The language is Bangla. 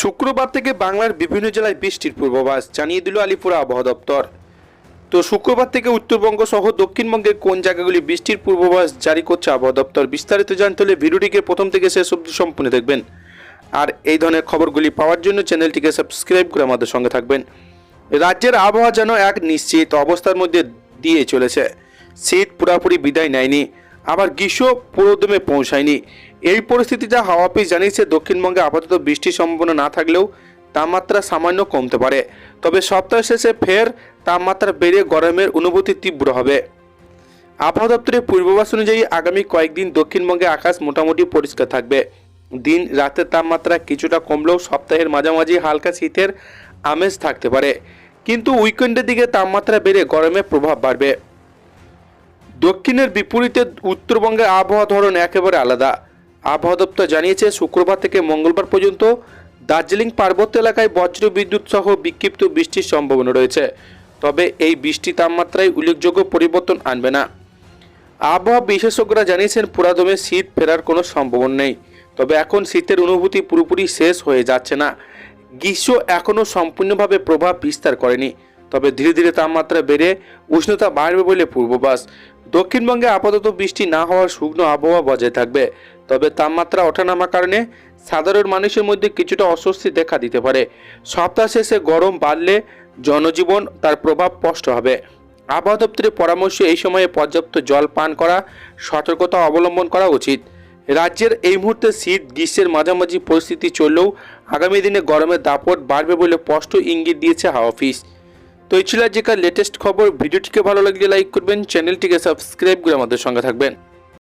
শুক্রবার থেকে বাংলার বিভিন্ন জেলায় বৃষ্টির পূর্বাভাস, জানিয়ে দিল আলিপুর আবহাওয়া দপ্তর। তো শুক্রবার থেকে উত্তরবঙ্গ সহ দক্ষিণবঙ্গের কোন জায়গাগুলি বৃষ্টির পূর্বাভাস জারি করছে আবহাওয়া দপ্তর বিস্তারিত জানতে হলে ভিডিওটিকে প্রথম থেকে শেষ অবধি সম্পূর্ণ দেখবেন। আর এই ধরনের খবরগুলি পাওয়ার জন্য চ্যানেলটিকে সাবস্ক্রাইব করে আমাদের সঙ্গে থাকবেন। রাজ্যের আবহাওয়া যেন এক নিশ্চিত অবস্থার মধ্যে দিয়ে চলেছে। শীত পুরাপুরি বিদায় নেয়নি, আবার গ্রীষ্ম পুরোদমে পৌঁছায়নি। এই পরিস্থিতিতে হাওয়া অফিস জানিয়েছে, দক্ষিণবঙ্গে আপাতত বৃষ্টির সম্ভাবনা না থাকলেও তাপমাত্রা সামান্য কমতে পারে। তবে সপ্তাহ শেষে ফের তাপমাত্রা বেড়ে গরমের অনুভূতি তীব্র হবে। আবহাওয়া দপ্তরের পূর্বাভাস অনুযায়ী আগামী কয়েকদিন দক্ষিণবঙ্গে আকাশ মোটামুটি পরিষ্কার থাকবে। দিন রাতের তাপমাত্রা কিছুটা কমলেও সপ্তাহের মাঝামাঝি হালকা শীতের আমেজ থাকতে পারে। কিন্তু উইকেন্ডের দিকে তাপমাত্রা বেড়ে গরমের প্রভাব বাড়বে। দক্ষিণের বিপরীতে উত্তরবঙ্গের আবহাওয়া ধরন একেবারে আলাদা। আবহাওয়া দপ্তর জানিয়েছে, শুক্রবার থেকে মঙ্গলবার পর্যন্ত দার্জিলিং পার্বত্য এলাকায় বজ্র বিদ্যুৎ সহ বিক্ষিপ্ত বৃষ্টির সম্ভাবনা রয়েছে। তবে এই বৃষ্টি তাপমাত্রায় উল্লেখযোগ্য পরিবর্তন আনবে না। আবহাওয়া বিশেষজ্ঞরা জানিয়েছেন, পুরাদমে শীত ফেরার কোনো সম্ভাবনা নেই। তবে এখন শীতের অনুভূতি পুরোপুরি শেষ হয়ে যাচ্ছে না। গ্রীষ্ম এখনও সম্পূর্ণভাবে প্রভাব বিস্তার করেনি। তবে ধীরে ধীরে তাপমাত্রা বেড়ে উষ্ণতা বাড়বে বলে পূর্বাভাস। দক্ষিণবঙ্গে আপাতত বৃষ্টি না হওয়ার শুকনো আবহাওয়া বজায় থাকবে। তবে তাপমাত্রা ওঠানামার কারণে সাধারণ মানুষের মধ্যে কিছুটা অস্বস্তি দেখা দিতে পারে। সপ্তাহ শেষে গরম বাড়লে জনজীবন তার প্রভাব স্পষ্ট হবে। আবহাওয়া দপ্তরের পরামর্শ এই সময়ে পর্যাপ্ত জল পান করা, সতর্কতা অবলম্বন করা উচিত। রাজ্যের এই মুহূর্তে শীত, গ্রীষ্মের মাঝামাঝি পরিস্থিতি চললেও আগামী দিনে গরমের দাপট বাড়বে বলে স্পষ্ট ইঙ্গিত দিয়েছে হাওয়া অফিস। তো এই ছিল আজকের লেটেস্ট খবর। ভিডিওটিকে ভালো লাগলে লাইক করবেন, চ্যানেলটিকে সাবস্ক্রাইব করে আমাদের সঙ্গে থাকবেন।